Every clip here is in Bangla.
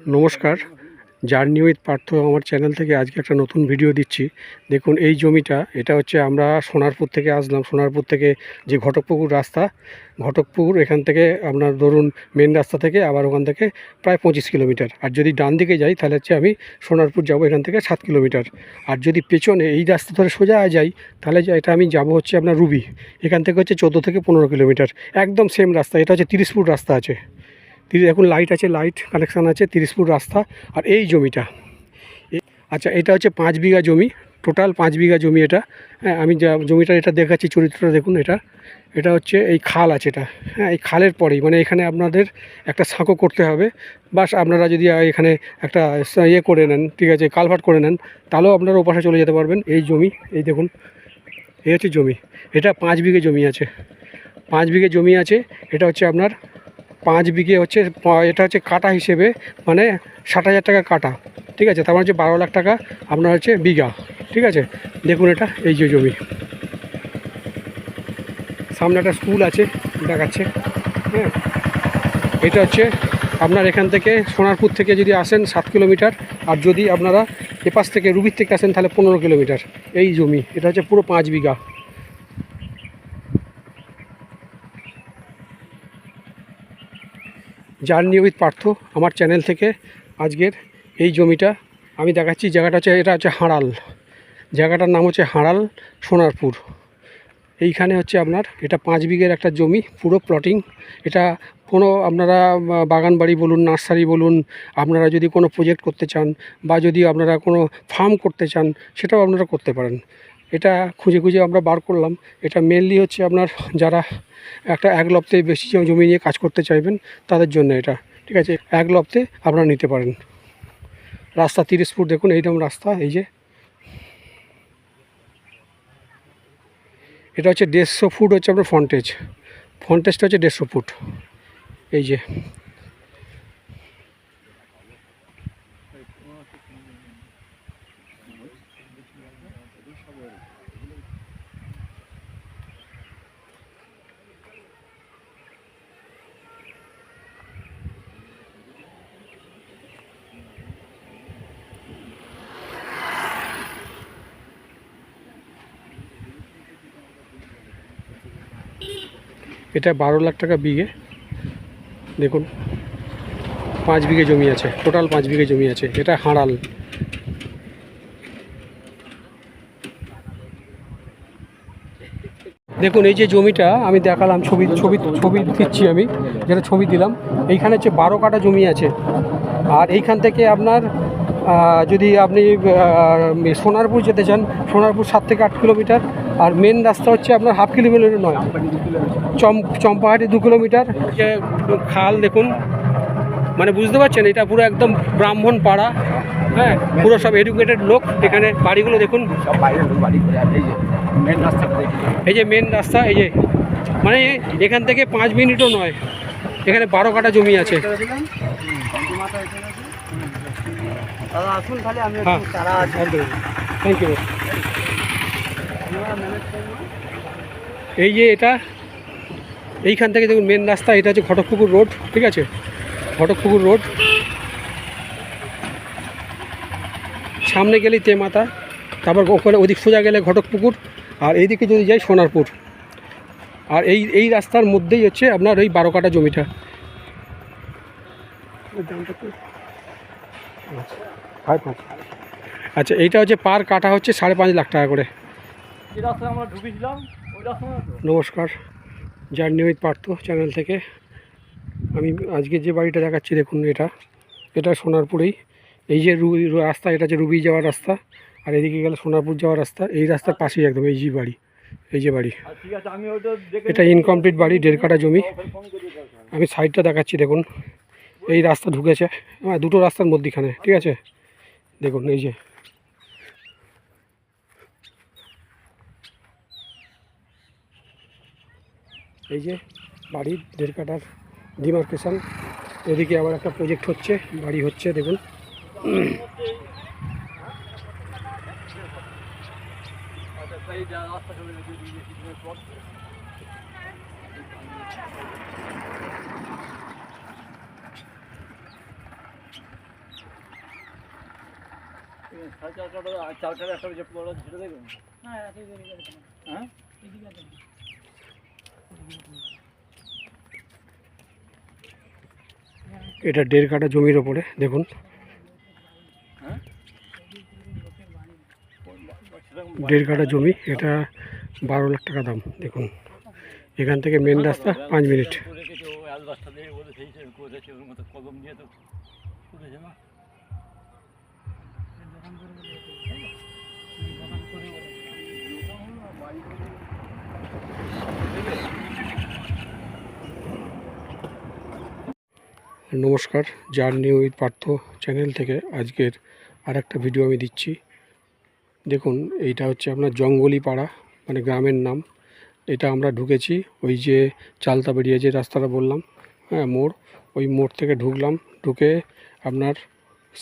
নমস্কার। জার্নি উইথ পার্থ আমার চ্যানেল থেকে আজকে একটা নতুন ভিডিও দিচ্ছি। দেখুন, এই জমিটা, এটা হচ্ছে আমরা সোনারপুর থেকে আসলাম। সোনারপুর থেকে যে ঘটকপুকুর রাস্তা, ঘটকপুকুর এখান থেকে আপনার ধরুন মেন রাস্তা থেকে আবার ওখান থেকে প্রায় পঁচিশ কিলোমিটার। আর যদি ডান দিকে যাই, তাহলে হচ্ছে আমি সোনারপুর যাব এখান থেকে সাত কিলোমিটার। আর যদি পেছনে এই রাস্তা ধরে সোজা যাই, তাহলে এটা আমি যাব হচ্ছে আপনার রুবি। এখান থেকে হচ্ছে চোদ্দ থেকে পনেরো কিলোমিটার। একদম সেম রাস্তা, এটা হচ্ছে তিরিশ ফুট রাস্তা আছে। এখন লাইট আছে লাইট কানেকশান আছে, তিরিশ ফুট রাস্তা, আর এই জমিটা। আচ্ছা এটা হচ্ছে পাঁচ বিঘা জমি টোটাল পাঁচ বিঘা জমি এটা। হ্যাঁ আমি যা, জমিটা এটা দেখাচ্ছি, চরিত্রটা দেখুন এটা। এটা হচ্ছে এই খাল আছে এটা। হ্যাঁ এই খালের পরেই মানে এখানে আপনাদের একটা সাঁকো করতে হবে। বাস আপনারা যদি এখানে একটা ইয়ে করে নেন, ঠিক আছে, কালভার্ট করে নেন, তাহলেও আপনারা ওপাশে চলে যেতে পারবেন। এই জমি, এই দেখুন, এই হচ্ছে জমি। এটা পাঁচ বিঘে জমি আছে। পাঁচ বিঘে জমি আছে, এটা হচ্ছে আপনার পাঁচ বিঘে হচ্ছে, এটা হচ্ছে কাটা হিসেবে মানে ষাট হাজার টাকা কাটা। ঠিক আছে? তার মানে হচ্ছে বারো লাখ টাকা আপনার হচ্ছে বিঘা। ঠিক আছে? দেখুন এটা, এই যে জমি। সামনে একটা স্কুল আছে, দেখাচ্ছে। হ্যাঁ? এটা হচ্ছে আপনার এখান থেকে সোনারপুর থেকে যদি আসেন সাত কিলোমিটার, আর যদি আপনারা এপাশ থেকে রুবির থেকে আসেন তাহলে পনেরো কিলোমিটার। এই জমি, এটা হচ্ছে পুরো পাঁচ বিঘা। জার্নি উইথ পার্থ আমার চ্যানেল থেকে আজকের এই জমিটা। আমি দেখাচ্ছি জায়গাটা হচ্ছে, এটা হচ্ছে হাঁড়াল। জায়গাটার নাম হচ্ছে হাঁড়াল সোনারপুর। এইখানে হচ্ছে আপনার, এটা পাঁচ বিঘের একটা জমি, পুরো প্লটিং এটা কোনো আপনারা বাগান বাড়ি বলুন, নার্সারি বলুন, আপনারা যদি কোনো প্রজেক্ট করতে চান বা যদি আপনারা কোনো ফার্ম করতে চান, সেটাও আপনারা করতে পারেন। এটা খুঁজে খুঁজে আমরা বার করলাম। এটা মেনলি হচ্ছে আপনার যারা একটা এক লপ্তে বেশি জমি নিয়ে কাজ করতে চাইবেন, তাদের জন্য এটা, ঠিক আছে? এক লপ্তে আপনারা নিতে পারেন। রাস্তা তিরিশ ফুট, দেখুন এইরকম রাস্তা, এই যে। এটা হচ্ছে দেড়শো ফুট হচ্ছে আপনার ফ্রন্টেজ ফ্রন্টেজটা হচ্ছে দেড়শো ফুট। এই যে। এটা বারো লাখ টাকা বিঘে। দেখুন, পাঁচ বিঘে জমি আছে টোটাল পাঁচ বিঘে জমি আছে, এটা হাঁড়াল। দেখুন, এই যে জমিটা আমি দেখালাম, ছবি ছবি ছবি দিচ্ছি আমি, যেটা ছবি দিলাম, এইখানে হচ্ছে বারো কাটা জমি আছে। আর এইখান থেকে আপনার যদি আপনি সোনারপুর যেতে চান সোনারপুর সাত থেকে আট কিলোমিটার আর মেন রাস্তা হচ্ছে আপনার হাফ কিলোমিটার নয়। চম চম্পাহাটি দু কিলোমিটার। যে খাল দেখুন মানে বুঝতে পারছেন এটা পুরো একদম ব্রাহ্মণ পাড়া হ্যাঁ পুরো সব এডুকেটেড লোক এখানে বাড়িগুলো দেখুন। সব বাইরে লোক বাড়ি করে আর এই যে মেন এই যে মেন রাস্তা এই যে মানে এখান থেকে পাঁচ মিনিটও নয় এখানে বারো কাটা জমি আছে। দাদা আসুন তাহলে আমি হ্যাঁ একটু তারা আছে। থ্যাংক ইউ এই যে এটা এইখান থেকে দেখুন মেন রাস্তা এটা হচ্ছে ঘটকপুকুর রোড ঠিক আছে? ঘটকপুকুর রোড সামনে গেলেই তেমাতা তারপর ওখানে ওদিক সোজা গেলে ঘটকপুকুর আর এইদিকে যদি যাই সোনারপুর। আর এই এই রাস্তার মধ্যেই হচ্ছে আপনার ওই বারো কাটা জমিটা। ফাইভ পাঁচ আচ্ছা এইটা হচ্ছে পার কাটা হচ্ছে সাড়ে পাঁচ লাখ টাকা করে। নমস্কার জার্নি উইথ পার্থ চ্যানেল থেকে। আমি আজকে যে বাড়িটা দেখাচ্ছি দেখুন এটা। এটা সোনারপুরেই। এই যে রাস্তা এটা হচ্ছে রুবি যাওয়ার রাস্তা। আর এদিকে গেলে সোনারপুর যাওয়ার রাস্তা। এই রাস্তার পাশেই একদম এই যে বাড়ি এই যে বাড়ি। এটা ইনকমপ্লিট বাড়ি দেড় কাটা জমি। আমি সাইডটা দেখাচ্ছি দেখুন। এই রাস্তা ঢুকেছে হ্যাঁ দুটো রাস্তার মধ্যেখানে, ঠিক আছে? দেখুন, এই যে। এই যে বাড়ির দেড় কাটার ডিমার্কেশন। এদিকে আবার একটা প্রজেক্ট হচ্ছে, বাড়ি হচ্ছে, দেখুন চলে গেছে, এই যে কিছুক্ষণ পর। এটা দেড় কাটা জমির ওপরে, দেখুন। দেড় কাটা জমি, এটা বারো লাখ টাকা দাম, দেখুন। এখান থেকে মেন রাস্তা পাঁচ মিনিট। নমস্কার, জার্নি উইথ পার্থ চ্যানেল থেকে আজকের আর একটা ভিডিও আমি দিচ্ছি। দেখুন, এইটা হচ্ছে আপনার জঙ্গলি পাড়া মানে গ্রামের নাম। এটা আমরা ঢুকেছি ওই যে চালতা বেরিয়ে যে রাস্তাটা বললাম হ্যাঁ মোড়, ওই মোড় থেকে ঢুকলাম। ঢুকে আপনার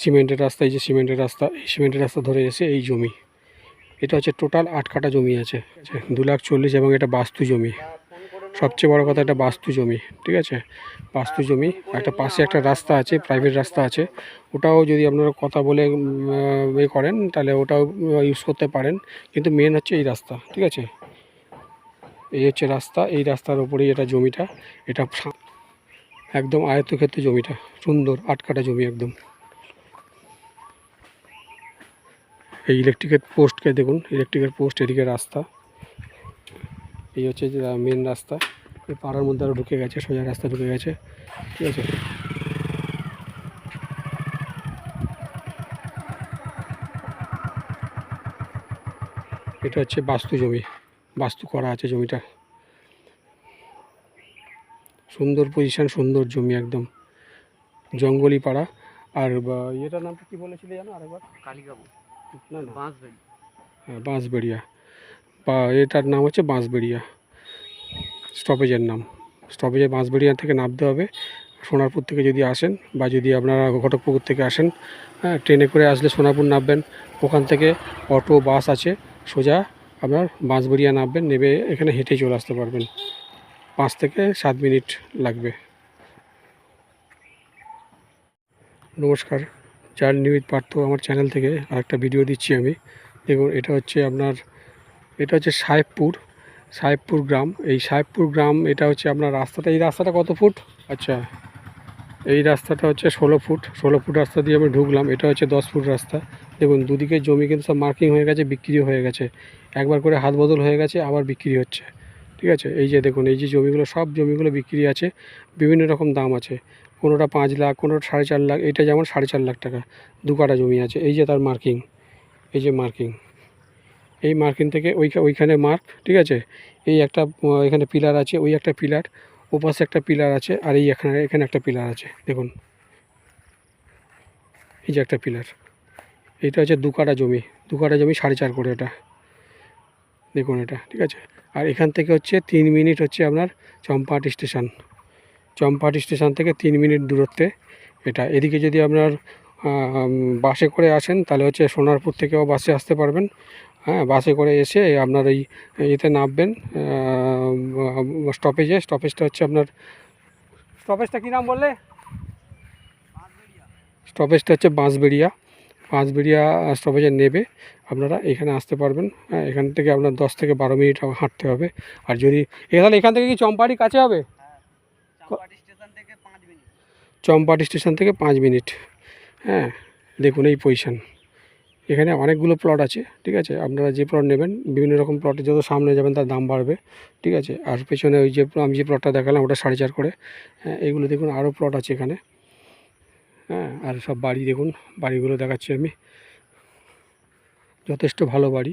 সিমেন্টের রাস্তা এই যে সিমেন্টের রাস্তা, এই সিমেন্টের রাস্তা ধরে এসে এই জমি। এটা হচ্ছে টোটাল আট কাটা জমি আছে দু লাখ চল্লিশ এবং এটা বাস্তু জমি। সবচেয়ে বড় কথা এটা বাস্তু জমি, ঠিক আছে? বাস্তু জমি, একটা পাশে একটা রাস্তা আছে প্রাইভেট রাস্তা আছে। ওটাও যদি আপনারা কথা বলে এ করেন, তাহলে ওটাও ইউজ করতে পারেন। কিন্তু মেন হচ্ছে এই রাস্তা, ঠিক আছে? এই হচ্ছে রাস্তা, এই রাস্তার ওপরেই এটা জমিটা। এটা একদম আয়ত্তক্ষেত্রে জমিটা, সুন্দর আট কাটা জমি একদম। এই ইলেকট্রিকের পোস্টকে দেখুন ইলেকট্রিকের পোস্ট এদিকে রাস্তা। এই হচ্ছে যে মেন রাস্তা। এই পাড়ার মধ্যে আরও ঢুকে গেছে, সোজা রাস্তা ঢুকে গেছে। ঠিক আছে? এটা হচ্ছে বাস্তু জমি। বাস্তু করা আছে জমিটা। সুন্দর পজিশন সুন্দর জমি একদম। জঙ্গলি পাড়া। আর ইয়েটার নামটা কি বলেছিলে জানো আরেকবার? কালিকাবু না না হ্যাঁ, বাঁশবেড়িয়া। বা এটার নাম হচ্ছে বাঁশবেড়িয়া। স্টপেজের নাম। স্টপেজে বাঁশবেড়িয়া থেকে নামতে হবে। সোনারপুর থেকে যদি আসেন বা যদি আপনারা ঘটকপুকুর থেকে আসেন হ্যাঁ ট্রেনে করে আসলে সোনারপুর নামবেন। ওখান থেকে অটো বাস আছে সোজা আপনার বাঁশবেড়িয়া নামবেন নেবে এখানে হেঁটে চলে আসতে পারবেন। পাঁচ থেকে সাত মিনিট লাগবে। নমস্কার। চার নিউজ পার্থ আমার চ্যানেল থেকে আরেকটা ভিডিও দিচ্ছি আমি। দেখুন, এটা হচ্ছে আপনার, এটা হচ্ছে সাহেবপুর সাহেবপুর গ্রাম। এই সাহেবপুর গ্রাম, এটা হচ্ছে আপনার রাস্তাটা। এই রাস্তাটা কত ফুট? আচ্ছা এই রাস্তাটা হচ্ছে ষোলো ফুট। ষোলো ফুট রাস্তা দিয়ে আমি ঢুকলাম। এটা হচ্ছে দশ ফুট রাস্তা। দেখুন, দুদিকে জমি কিন্তু সব মার্কিং হয়ে গেছে, বিক্রি হয়ে গেছে। একবার করে হাত বদল হয়ে গেছে, আবার বিক্রি হচ্ছে। ঠিক আছে? এই যে দেখুন, এই যে জমিগুলো, সব জমিগুলো বিক্রি আছে। বিভিন্ন রকম দাম আছে। কোনোটা পাঁচ লাখ, কোনোটা সাড়ে চার লাখ, এটা যেমন সাড়ে চার লাখ টাকা, দু কাটা জমি আছে। এই যে তার মার্কিং এই যে মার্কিং এই মার্কিং থেকে ওই ওইখানে মার্ক ঠিক আছে? এই একটা এখানে পিলার আছে, ওই একটা পিলার ওপাশে একটা পিলার আছে, আর এই এখানে এখানে একটা পিলার আছে, দেখুন। এই যে একটা পিলার এইটা হচ্ছে দু কাটা জমি, দু কাটা জমি সাড়ে চার করে এটা। দেখুন এটা, ঠিক আছে? আর এখান থেকে হচ্ছে তিন মিনিট হচ্ছে আপনার চম্পাহাট স্টেশন চম্পাহাট স্টেশন থেকে তিন মিনিট দূরত্বে এটা। এদিকে যদি আপনার বাসে করে আসেন, তাহলে হচ্ছে সোনারপুর থেকেও বাসে আসতে পারবেন। হ্যাঁ বাসে করে এসে আপনার এই এতে নামবেন। স্টপেজে স্টপেজটা হচ্ছে আপনার স্টপেজটা কী নাম বললে? স্টপেজটা হচ্ছে বাঁশবেড়িয়া। বাঁশবেড়িয়া স্টপেজে নেবে। আপনারা এখানে আসতে পারবেন। হ্যাঁ এখান থেকে আপনার দশ থেকে বারো মিনিট হাঁটতে হবে। আর যদি, এ তাহলে এখান থেকে কি চম্পাহাটি কাছে হবে চাম্পাটি স্টেশন থেকে পাঁচ মিনিট চম্পাহাটি স্টেশন থেকে পাঁচ মিনিট। হ্যাঁ দেখুন এই পজিশান এখানে অনেকগুলো প্লট আছে, ঠিক আছে? আপনারা যে প্লট নেবেন, বিভিন্ন রকম প্লটে যত সামনে যাবেন তার দাম বাড়বে, ঠিক আছে? আর পেছনে ওই যে আমি যে প্লটটা দেখালাম ওটা সাড়ে চার করে। হ্যাঁ এইগুলো দেখুন আরও প্লট আছে এখানে। হ্যাঁ আর সব বাড়ি দেখুন, বাড়িগুলো দেখাচ্ছি আমি। যথেষ্ট ভালো বাড়ি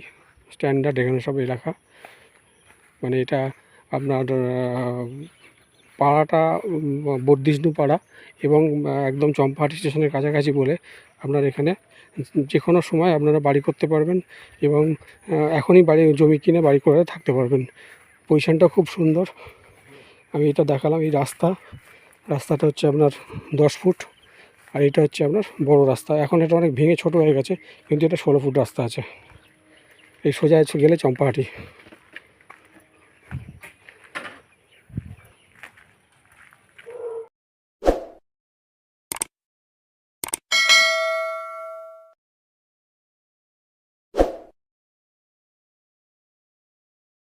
স্ট্যান্ডার্ড এখানে সব এলাকা মানে এটা আপনার পাড়াটা বর্ধিষ্ণু পাড়া এবং একদম চম্পাহাটি স্টেশনের কাছাকাছি বলে আপনার এখানে যে কোনো সময় আপনারা বাড়ি করতে পারবেন এবং এখনই বাড়ি, জমি কিনে বাড়ি করে থাকতে পারবেন। পজিশনটা খুব সুন্দর। আমি এটা দেখালাম, এই রাস্তা। রাস্তাটা হচ্ছে আপনার দশ ফুট আর এটা হচ্ছে আপনার বড় রাস্তা। এখন এটা অনেক ভেঙে ছোট হয়ে গেছে, কিন্তু এটা ষোলো ফুট রাস্তা আছে। এই সোজা গেলে চম্পাহাটি।